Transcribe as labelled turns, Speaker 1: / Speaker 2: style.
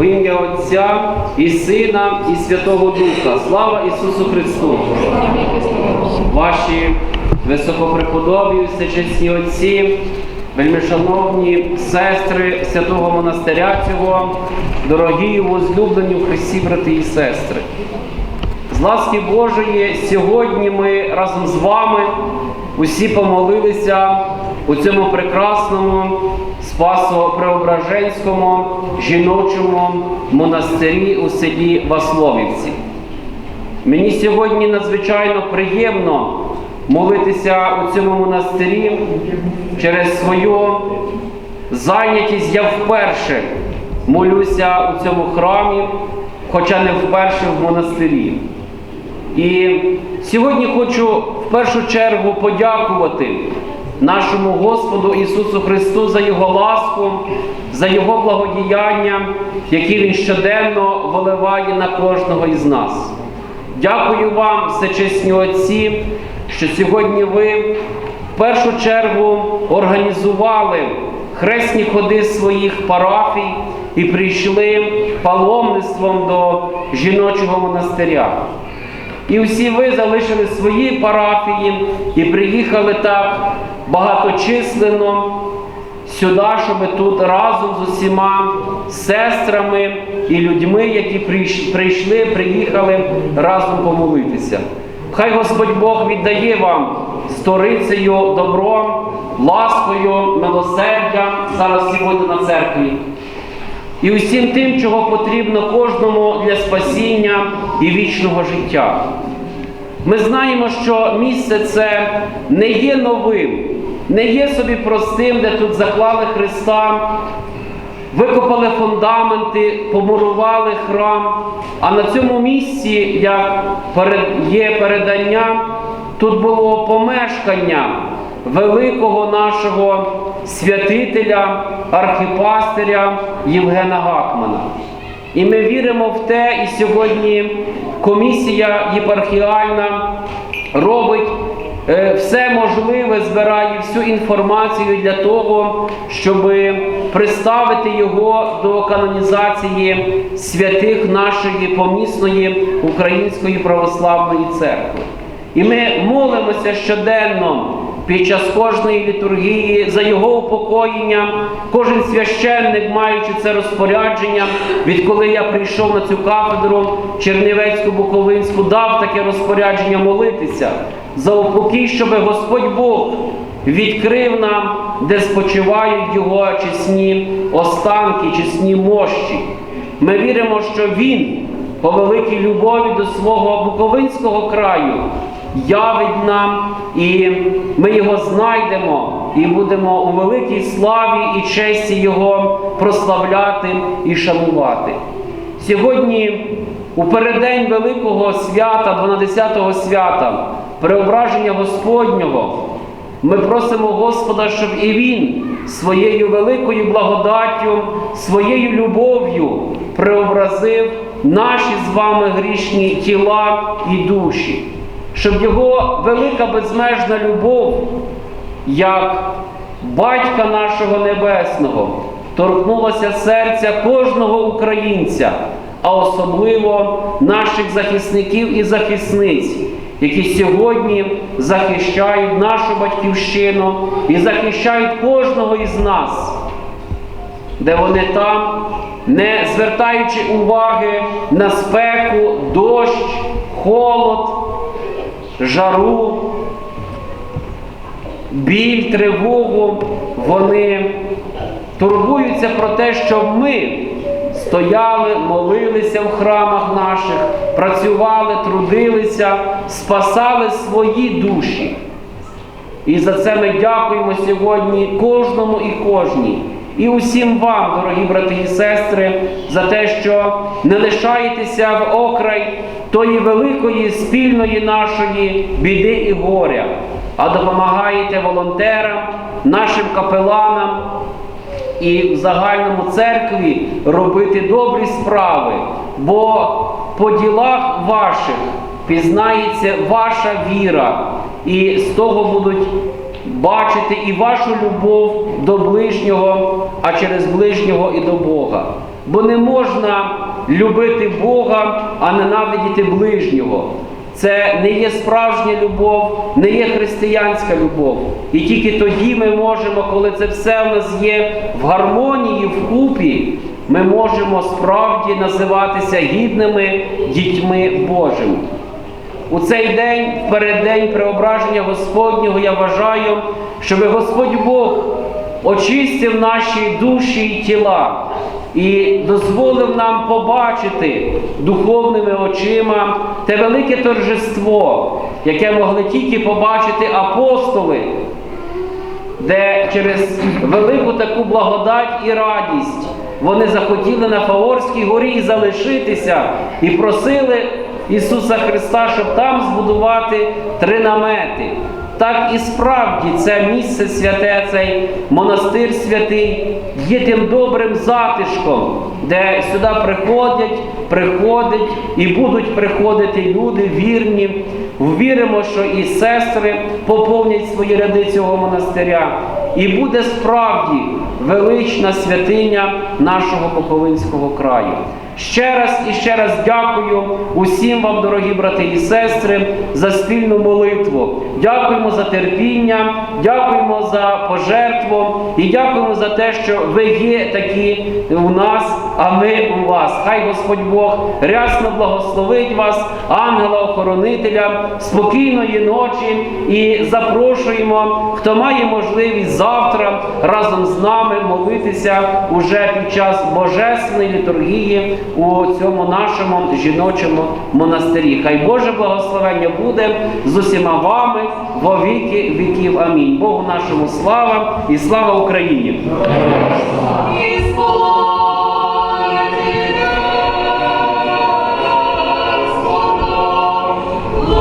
Speaker 1: Во ім'я Отця і Сина, і Святого Духа. Слава Ісусу Христу! Ваші високопреподобі, всечесні отці, вельмишановні сестри святого монастиря цього, дорогі возлюблені в Христі, брати і сестри. З ласки Божої сьогодні ми разом з вами усі помолилися у цьому прекрасному Спасо-Преображенському жіночому монастирі у селі Васловівці. Мені сьогодні надзвичайно приємно молитися у цьому монастирі через свою зайнятість. Я вперше молюся у цьому храмі, хоча не вперше в монастирі. І сьогодні хочу в першу чергу подякувати нашому Господу Ісусу Христу за Його ласку, за Його благодіяння, які Він щоденно виливає на кожного із нас. Дякую вам, всечесні отці, що сьогодні ви в першу чергу організували хресні ходи своїх парафій і прийшли паломництвом до жіночого монастиря. І всі ви залишили свої парафії і приїхали так багаточисленно сюди, щоб тут разом з усіма сестрами і людьми, які прийшли, приїхали разом помолитися. Хай Господь Бог віддає вам сторицею добром, ласкою, милосердям. Зараз всі будете на церкві. І усім тим, чого потрібно кожному для спасіння і вічного життя. Ми знаємо, що місце це не є новим, не є собі простим, де тут заклали Христа, викопали фундаменти, помурували храм. А на цьому місці, як є передання, тут було помешкання великого нашого святителя, архіпастиря Євгена Гакмана. І ми віримо в те, і сьогодні комісія єпархіальна робить е, все можливе, збирає всю інформацію для того, щоб приставити його до канонізації святих нашої помісної Української православної церкви. І ми молимося щоденно під час кожної літургії за його упокоєння. Кожен священник, маючи це розпорядження, відколи я прийшов на цю кафедру Чернівецьку-Буковинську, дав таке розпорядження молитися за упокій, щоб Господь Бог відкрив нам, де спочивають його чесні останки, чесні мощі. Ми віримо, що Він по великій любові до свого Буковинського краю явить нам, і ми його знайдемо і будемо у великій славі і честі Його прославляти і шанувати. Сьогодні, у переддень Великого свята, 12-го свята, преображення Господнього, ми просимо Господа, щоб і Він своєю великою благодаттю, своєю любов'ю преобразив наші з вами грішні тіла і душі, щоб Його велика безмежна любов, як Батька нашого Небесного, торкнулася серця кожного українця, а особливо наших захисників і захисниць, які сьогодні захищають нашу батьківщину і захищають кожного із нас, де вони там, не звертаючи уваги на спеку, дощ, холод, жару, біль, тривогу, вони турбуються про те, щоб ми стояли, молилися в храмах наших, працювали, трудилися, спасали свої душі. І за це ми дякуємо сьогодні кожному і кожній. І усім вам, дорогі брати і сестри, за те, що не лишаєтеся в окрай тої великої спільної нашої біди і горя, а допомагаєте волонтерам, нашим капеланам і в загальному церкві робити добрі справи, бо по ділах ваших пізнається ваша віра, і з того будуть бачити і вашу любов до ближнього, а через ближнього і до Бога. бо не можна любити Бога, а ненавидіти ближнього. Це не є справжня любов, не є християнська любов. І тільки тоді ми можемо, коли це все в нас є в гармонії, вкупі, ми можемо справді називатися гідними дітьми Божими. У цей день, в переддень преображення Господнього, я вважаю, щоб Господь Бог очистив наші душі і тіла і дозволив нам побачити духовними очима те велике торжество, яке могли тільки побачити апостоли, де через велику таку благодать і радість вони захотіли на Фаворській горі залишитися і просили Ісуса Христа, щоб там збудувати три намети. Так і справді це місце святе, цей монастир святий є тим добрим затишком, де сюди приходять, приходять і будуть приходити люди вірні. Віримо, що і сестри поповнять свої ряди цього монастиря. І буде справді велична святиня нашого Буковинського краю. Ще раз і ще раз дякую усім вам, дорогі брати і сестри, за спільну молитву. Дякуємо за терпіння, дякуємо за пожертву і дякуємо за те, що ви є такі у нас, а ми у вас. Хай Господь Бог рясно благословить вас, ангела-охоронителя, спокійної ночі і запрошуємо, хто має можливість завтра разом з нами молитися уже під час божественної літургії у цьому нашому жіночому монастирі. Хай Боже благословення буде з усіма вами во віки віків. Амінь. Богу нашому слава і слава Україні!
Speaker 2: Слава